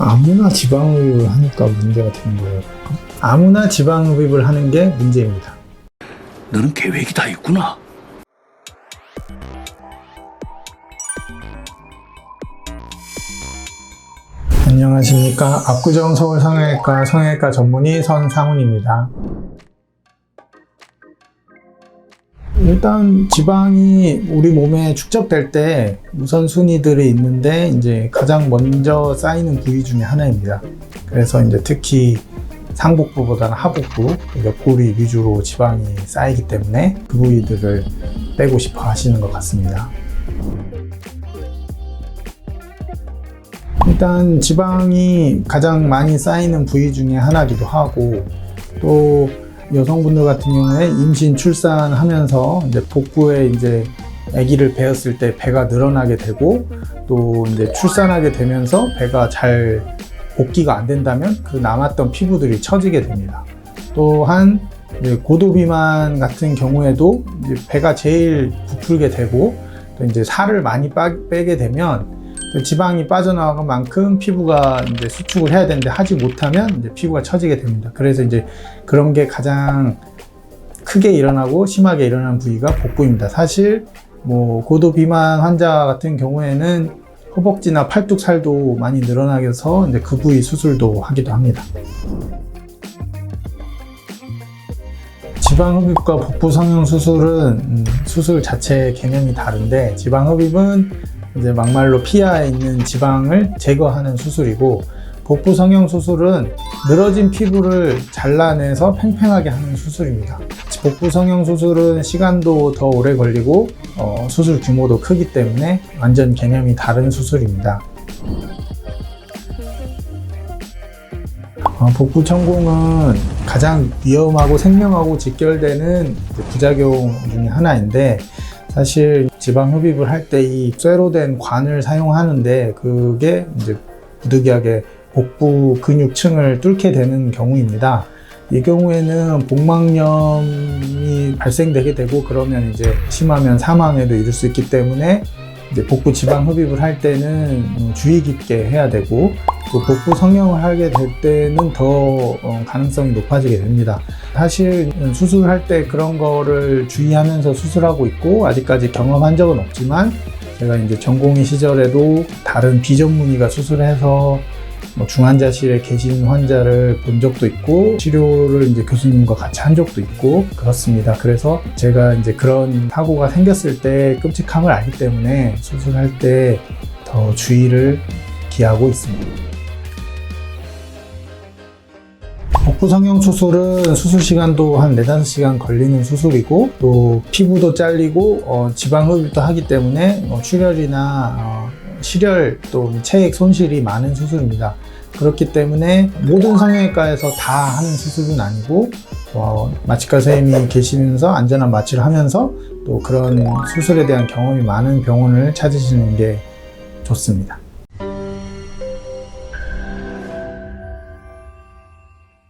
아무나 지방 흡입을 하니까 문제가 되는 거예요. 아무나 지방 흡입을 하는 게 문제입니다. 너는 계획이 다 있구나. 안녕하십니까. 압구정 서울 성형외과 성형외과 전문의 선상훈입니다. 일단 지방이 우리 몸에 축적될 때 우선순위들이 있는데 이제 가장 먼저 쌓이는 부위 중에 하나입니다. 그래서 이제 특히 상복부보다는 하복부, 옆구리 위주로 지방이 쌓이기 때문에 그 부위들을 빼고 싶어 하시는 것 같습니다. 일단 지방이 가장 많이 쌓이는 부위 중에 하나기도 하고 또 여성분들 같은 경우에 임신 출산하면서 이제 복부에 이제 아기를 배었을 때 배가 늘어나게 되고 또 이제 출산하게 되면서 배가 잘 복귀가 안 된다면 그 남았던 피부들이 처지게 됩니다. 또한 고도 비만 같은 경우에도 배가 제일 부풀게 되고 또 이제 살을 많이 빠- 빼게 되면 또 지방이 빠져나간 만큼 피부가 이제 수축을 해야 되는데 하지 못하면 이제 피부가 처지게 됩니다. 그래서 이제 그런 게 가장 크게 일어나고 심하게 일어나는 부위가 복부입니다. 사실 뭐 고도 비만 환자 같은 경우에는 허벅지나 팔뚝 살도 많이 늘어나게 해서 이제 그 부위 수술도 하기도 합니다. 지방 흡입과 복부 성형 수술은 음, 수술 자체 개념이 다른데 지방 흡입은 이제 막말로 피하에 있는 지방을 제거하는 수술이고 복부 성형 수술은 늘어진 피부를 잘라내서 팽팽하게 하는 수술입니다. 복부 성형 수술은 시간도 더 오래 걸리고 어, 수술 규모도 크기 때문에 완전 개념이 다른 수술입니다. 어, 복부 천공은 가장 위험하고 생명하고 직결되는 부작용 중에 하나인데 사실 지방 흡입을 할 때 이 쇠로 된 관을 사용하는데 그게 이제 부득이하게 복부 근육층을 뚫게 되는 경우입니다. 이 경우에는 복막염이 발생되게 되고 그러면 이제 심하면 사망에도 이를 수 있기 때문에 복부 지방 흡입을 할 때는 음, 주의 깊게 해야 되고 또 복부 성형을 하게 될 때는 더 어, 가능성이 높아지게 됩니다. 사실 수술할 때 그런 거를 주의하면서 수술하고 있고 아직까지 경험한 적은 없지만 제가 이제 전공의 시절에도 다른 비전문의가 수술해서 뭐 중환자실에 계신 환자를 본 적도 있고 치료를 이제 교수님과 같이 한 적도 있고 그렇습니다. 그래서 제가 이제 그런 사고가 생겼을 때 끔찍함을 알기 때문에 수술할 때 더 주의를 기하고 있습니다. 복부 성형 수술은 수술 시간도 한 4, 5시간 걸리는 수술이고 또 피부도 잘리고 어, 지방 흡입도 하기 때문에 어, 출혈이나 어, 실혈 또 체액 손실이 많은 수술입니다. 그렇기 때문에 모든 성형외과에서 다 하는 수술은 아니고 어, 마취과 선생님이 계시면서 안전한 마취를 하면서 또 그런 수술에 대한 경험이 많은 병원을 찾으시는 게 좋습니다.